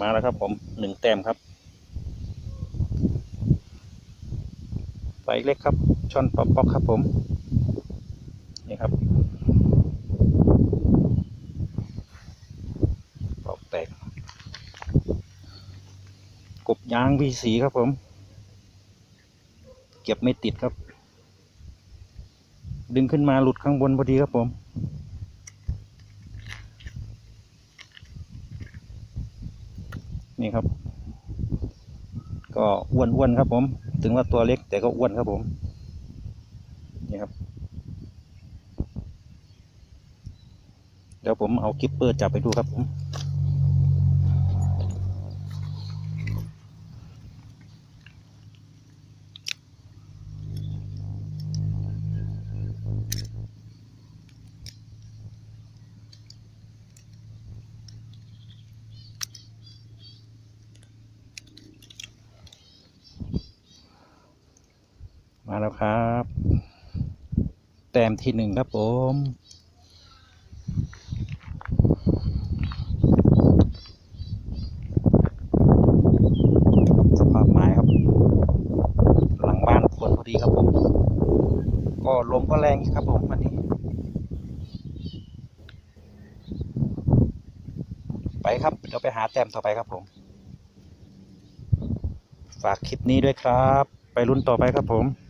มาแล้วครับผมหนึ่งแต้มครับไฟเล็กครับ ช่อนป๊อกป๊อกครับผม นี่ครับปอกแตก กบยางวีสีครับผม เก็บไม่ติดครับ ดึงขึ้นมาหลุดข้างบนพอดีครับผม นี่ครับ ก็อ้วนอ้วนครับผม ถึงว่าตัวเล็กแต่ก็อ้วนครับผม นี่ครับ เดี๋ยวผมเอากิปเปอร์จับไปดูครับผม มาแล้วครับ แต้มที่หนึ่งครับผมสภาพไม้ครับ หลังบ้านฝนพอดีครับผม ก็ลมก็แรงอีกครับผมวันนี้ ไปครับเดี๋ยวไปหาแต้มต่อไปครับผม ฝากคลิปนี้ด้วยครับ ไปรุ่นต่อไปครับผม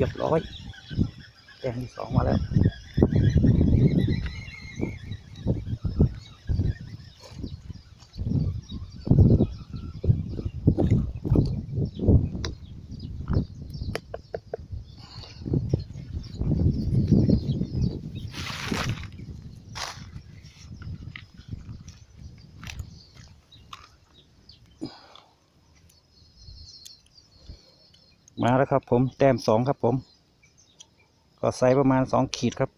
รียบร้อยแต้มที่สองมาแล้ว มาแล้วครับ ผมแต้มสองครับผม ก็ไซส์ประมาณสองขีดครับ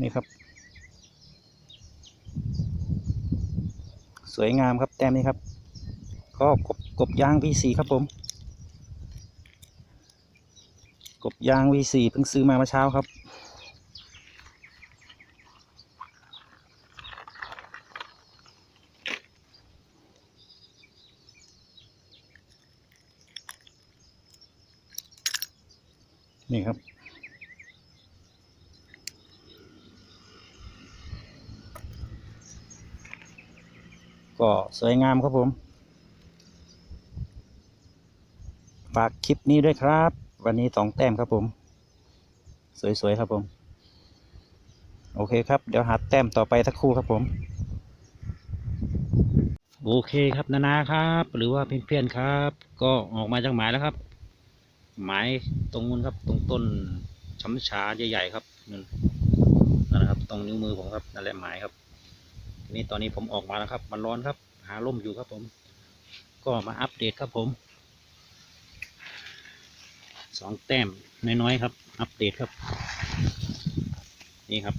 นี่ครับ สวยงามครับแต้มนี้ครับ ก็กบกบยาง V4 ครับผม กบยาง V4 เพิ่งซื้อมาเมื่อเช้าครับ นี่ครับ ก็สวยงามครับผม ฝากคลิปนี้ด้วยครับ วันนี้สองแต้มครับผม สวยๆครับผม โอเคครับ เดี๋ยวหาแต้มต่อไปสักครู่ครับผมโอเคครับนานาครับ หรือว่าเพื่อนๆครับ ก็ออกมาจากหมายแล้วครับ หมายตรงนู้นครับ ตรงต้นช้ำชาใหญ่ๆครับนั่นนะครับ ตรงนิ้วมือผมครับนั่นแหละหมายครับทีนี้ตอนนี้ผมออกมาแล้วครับ มันร้อนครับ หาร่มอยู่ครับผม ก็มาอัปเดตครับผมสองแต้มน้อยๆครับ อัปเดตครับ นี่ครับ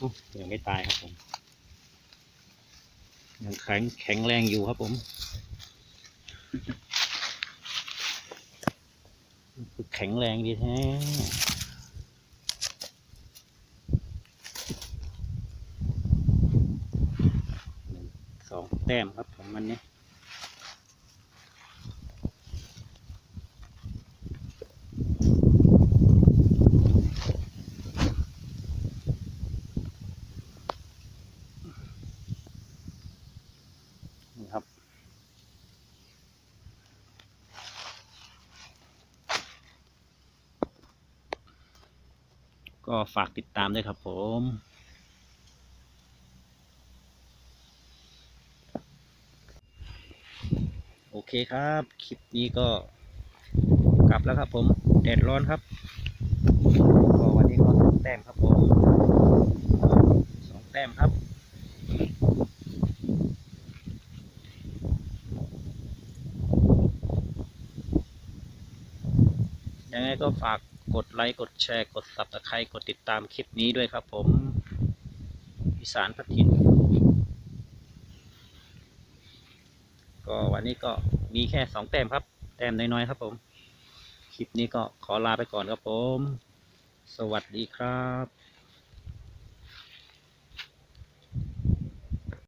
ยยังไม่ตายครับผมยังแข็งแข็งแรงอยู่ครับผม แข็งแรงดีแท้สองแต้มครับของมันเนี่ย ก็ฝากติดตามด้วยครับผมโอเคครับ คลิปนี้ก็กลับแล้วครับผม แดดร้อนครับ ก็วันนี้ก็สองแต้มครับผมสองแต้มครับ ยังไงก็ฝาก กดไลค์ กดแชร์ กดตับตะใครกดติดตามคลิปนี้ด้วยครับผมอีสานพัทินก็วันนี้ก็มีแค่สองแต้มครับ แต้มน้อยๆครับผม คลิปนี้ก็ขอลาไปก่อนครับผม สวัสดีครับ